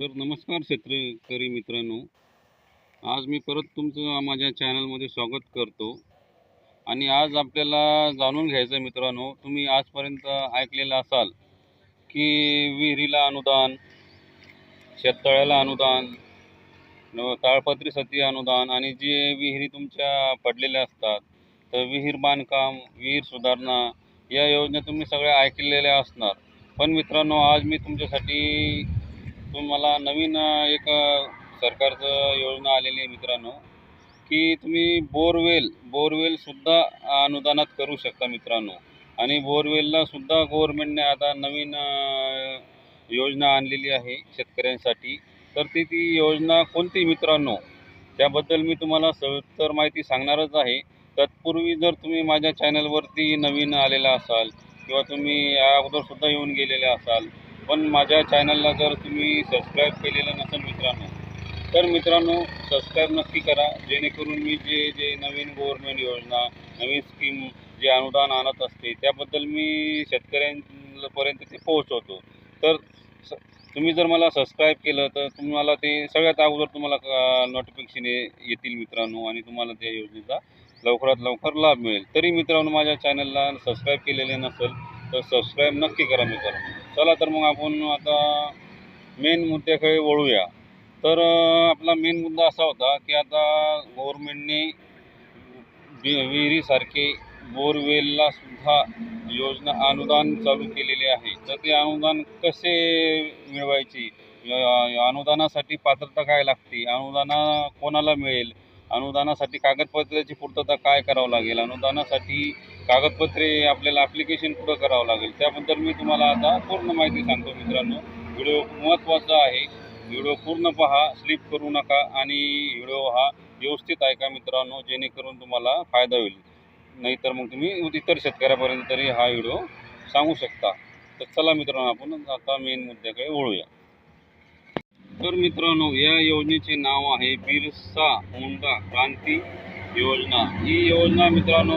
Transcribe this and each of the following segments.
तर नमस्कार शेतकरी मित्रांनो. आज मी परत तुमचं माझ्या चॅनलमध्ये स्वागत करतो. आणि आज आपल्याला जाणून घ्यायचं आहे मित्रांनो तुम्ही आजपर्यंत ऐकलेलं असाल की विहिरीला अनुदान शेततळ्याला अनुदान न- ताळपत्रीसाठी अनुदान आणि जे विहिरी तुमच्या पडलेल्या असतात तर विहीर बांधकाम विहीर सुधारणा या योजना तुम्ही सगळ्या ऐकलेल्या असणार. पण मित्रांनो आज मी तुमच्यासाठी तुम्हाला नवीन एक सरकारचं योजना आलेली आहे मित्रांनो की तुम्ही बोरवेल बोरवेलसुद्धा अनुदानात करू शकता मित्रांनो. आणि बोरवेललासुद्धा गव्हर्मेंटने आता नवीन योजना आणलेली आहे शेतकऱ्यांसाठी. तर ती ती योजना कोणती मित्रांनो? त्याबद्दल मी तुम्हाला सविस्तर माहिती सांगणारच आहे. तत्पूर्वी जर तुम्ही माझ्या चॅनलवरती नवीन आलेला असाल किंवा तुम्ही या अगोदरसुद्धा येऊन गेलेले असाल पण माझ्या चॅनलला जर तुम्ही सबस्क्राईब केलेलं नसेल मित्रांनो तर मित्रांनो सबस्क्राईब नक्की करा. जेणेकरून मी जे जे नवीन गव्हर्मेंट योजना नवीन स्कीम जे अनुदान आणत असते त्याबद्दल मी शेतकऱ्यांपर्यंत ते पोहोचवतो. तर स तुम्ही जर मला सबस्क्राईब केलं तर तुम्हाला ते सगळ्यात अगोदर तुम्हाला नोटिफिकेशन येतील मित्रांनो आणि तुम्हाला त्या योजनेचा लवकरात लवकर लाभ मिळेल. तरी मित्रांनो माझ्या चॅनलला सबस्क्राईब केलेले नसेल तर सबस्क्राईब नक्की करा मित्रांनो. चला तर मग आपण आता मेन मुद्द्याकडे वळूया. तर आपला मेन मुद्दा असा होता की आता गव्हर्मेंटने वि- विहिरीसारखे बोरवेलला सुद्धा योजना अनुदान चालू केलेले आहे. तर ते अनुदान कसे मिळवायचे? अनुदानासाठी पात्रता काय लागते? अनुदान कोणाला मिळेल? अनुदानासाठी कागदपत्राची पूर्तता काय करावं लागेल? अनुदानासाठी कागदपत्रे आपल्याला ॲप्लिकेशन कुठं करावं लागेल? त्याबद्दल मी तुम्हाला आता पूर्ण माहिती सांगतो मित्रांनो. व्हिडिओ महत्त्वाचा आहे. व्हिडिओ पूर्ण पहा स्लिप करू नका आणि व्हिडिओ हा व्यवस्थित ऐका मित्रांनो जेणेकरून तुम्हाला फायदा होईल. नाहीतर मग तुम्ही इतर शेतकऱ्यापर्यंत तरी हा व्हिडिओ सांगू शकता. तर चला मित्रांनो आपण आता मेन मुद्द्याकडे वळूया. तर मित्रांनो या योजनेचे नाव आहे बिरसा हुंडा क्रांती योजना. ही योजना मित्रांनो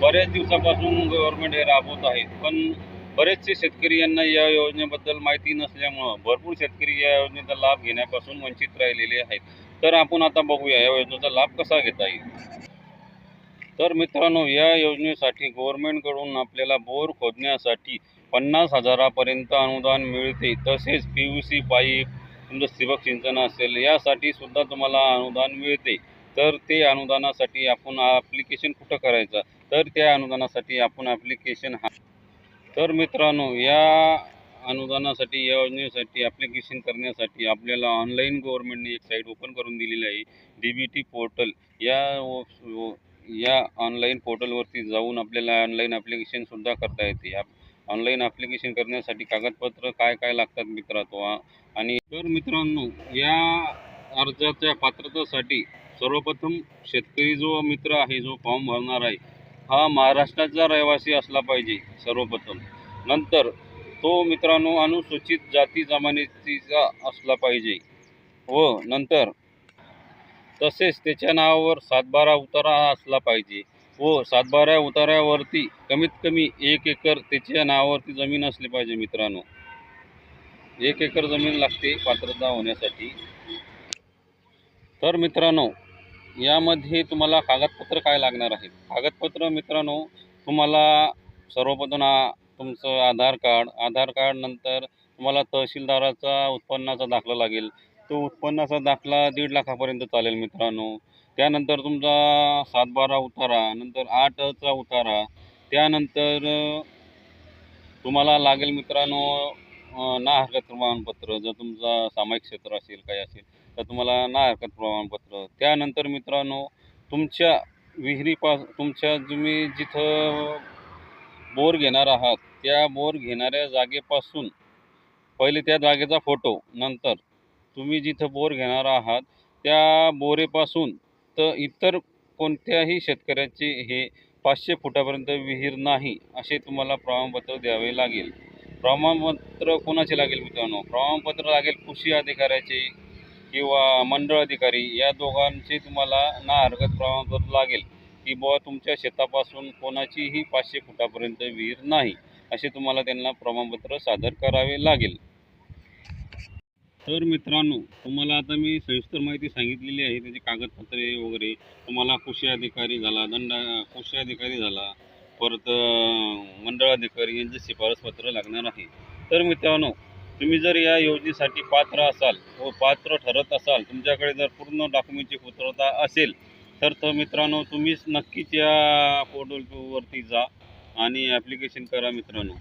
बऱ्याच दिवसापासून गव्हर्नमेंट हे राबवत आहेत. पण बरेचसे शेतकरी यांना या योजनेबद्दल माहिती नसल्यामुळं भरपूर शेतकरी या योजनेचा लाभ घेण्यापासून वंचित राहिलेले आहेत. तर आपण आता बघूया या योजनेचा लाभ कसा घेता येईल? तर मित्रांनो या योजनेसाठी गव्हर्नमेंटकडून आपल्याला बोर खोदण्यासाठी पन्नास हजारापर्यंत अनुदान मिळते. तसेच पी यू सी पाईप तुमचं ठिबक सिंचन असेल यासाठी सुद्धा तुम्हाला अनुदान मिळते. तर ते अनुदानासाठी आपण ॲप्लिकेशन कुठं करायचं? तर त्या अनुदानासाठी आपण ॲप्लिकेशन हा तर मित्रांनो या अनुदानासाठी या योजनेसाठी ॲप्लिकेशन करण्यासाठी आपल्याला ऑनलाईन गव्हर्नमेंटने एक साईट ओपन करून दिलेली आहे डी बी टी पोर्टल या वो- वो- या ऑनलाईन पोर्टलवरती जाऊन आपल्याला ऑनलाईन ॲप्लिकेशनसुद्धा करता येते. ऑनलाईन ॲप्लिकेशन करण्यासाठी कागदपत्र काय काय लागतात मित्रांनो? आणि तर मित्रांनो या अर्जाच्या पात्रतेसाठी सर्वप्रथम शेतकरी जो मित्र आहे जो फॉर्म भरणार आहे हा महाराष्ट्राचा रहिवासी असला पाहिजे सर्वप्रथम. नंतर तो मित्रांनो अनुसूचित जाती जमातीचा असला पाहिजे. व नंतर तसेच त्याच्या नावावर सातबारा उतारा असला पाहिजे. व सातबाऱ्या उताऱ्यावरती कमीत कमी एक एकर त्याच्या नावावरती जमीन असली पाहिजे मित्रांनो. एक एकर जमीन लागते पात्रता होण्यासाठी. तर मित्रांनो यामध्ये तुम्हाला कागदपत्र काय लागणार आहे? कागदपत्र मित्रांनो तुम्हाला सर्वप्रथम तुमचं आधार कार्ड आधार कार्ड नंतर तुम्हाला तहसीलदाराचा उत्पन्नाचा दाखला लागेल. तो उत्पन्नाचा दाखला दीड लाखापर्यंत चालेल मित्रांनो. त्यानंतर तुमचा सातबारा उतारा नंतर आठचा उतारा त्यानंतर तुम्हाला लागेल मित्रांनो ना हरकत प्रमाणपत्र जर तुमचा सामायिक क्षेत्र असेल काही असेल तर तुम्हाला ना हरकत प्रमाणपत्र. त्यानंतर मित्रांनो तुमच्या विहिरीपास तुमच्या तुम्ही जिथं बोर घेणार आहात त्या बोर घेणाऱ्या जागेपासून पहिले त्या जागेचा फोटो नंतर तुम्ही जिथं बोर घेणार आहात त्या बोरेपासून तर इतर कोणत्याही शेतकऱ्याचे हे पाचशे फुटापर्यंत विहीर नाही असे तुम्हाला प्रमाणपत्र द्यावे लागेल. प्रमाणपत्र कोणाचे लागेल मित्रांनो? प्रमाणपत्र लागेल कृषी अधिकाऱ्याचे किंवा मंडळ अधिकारी या दोघांचे तुम्हाला ना हरकत प्रमाणपत्र लागेल की बुवा तुमच्या शेतापासून कोणाचीही पाचशे फुटापर्यंत विहीर नाही असे तुम्हाला त्यांना प्रमाणपत्र सादर करावे लागेल. तर मित्रांनो तुम्हाला आता मी सविस्तर माहिती सांगितलेली आहे. त्याची कागदपत्रे वगैरे तुम्हाला कृषी अधिकारी झाला दंड कृषी अधिकारी झाला परत मंडळाधिकारी यांचे शिफारस पत्र लागणार आहे. तर मित्रांनो तुम्ही जर या योजनेसाठी पात्र असाल व पात्र ठरत असाल तुमच्याकडे जर पूर्ण डॉक्युमेंटची पुत्रता असेल तर तर मित्रांनो तुम्हीच नक्कीच या पोर्टलवरती जा आणि ॲप्लिकेशन करा मित्रांनो.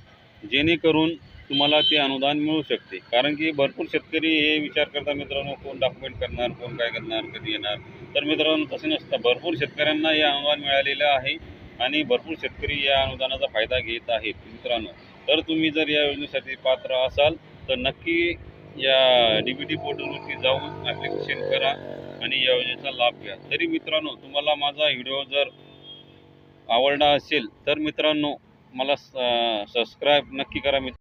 जेणेकरून तुम्हाला ते अनुदान मिळू शकते. कारण की भरपूर शेतकरी हे विचार करतात मित्रांनो कोण डॉक्युमेंट करणार कोण काय करणार कधी येणार? तर मित्रांनो तसं नसतं. भरपूर शेतकऱ्यांना हे अनुदान मिळालेलं आहे आणि भरपूर शेतकरी या अनुदानाचा फायदा घेत आहेत मित्रांनो. तर तुम्ही जर या योजनेसाठी पात्र असाल तर नक्की या डी बी टी पोर्टलवरती जाऊन ॲप्लिकेशन करा आणि या योजनेचा लाभ घ्या. तरी मित्रांनो तुम्हाला माझा व्हिडिओ जर आवडला असेल तर मित्रांनो मला सबस्क्राईब नक्की करा मित्र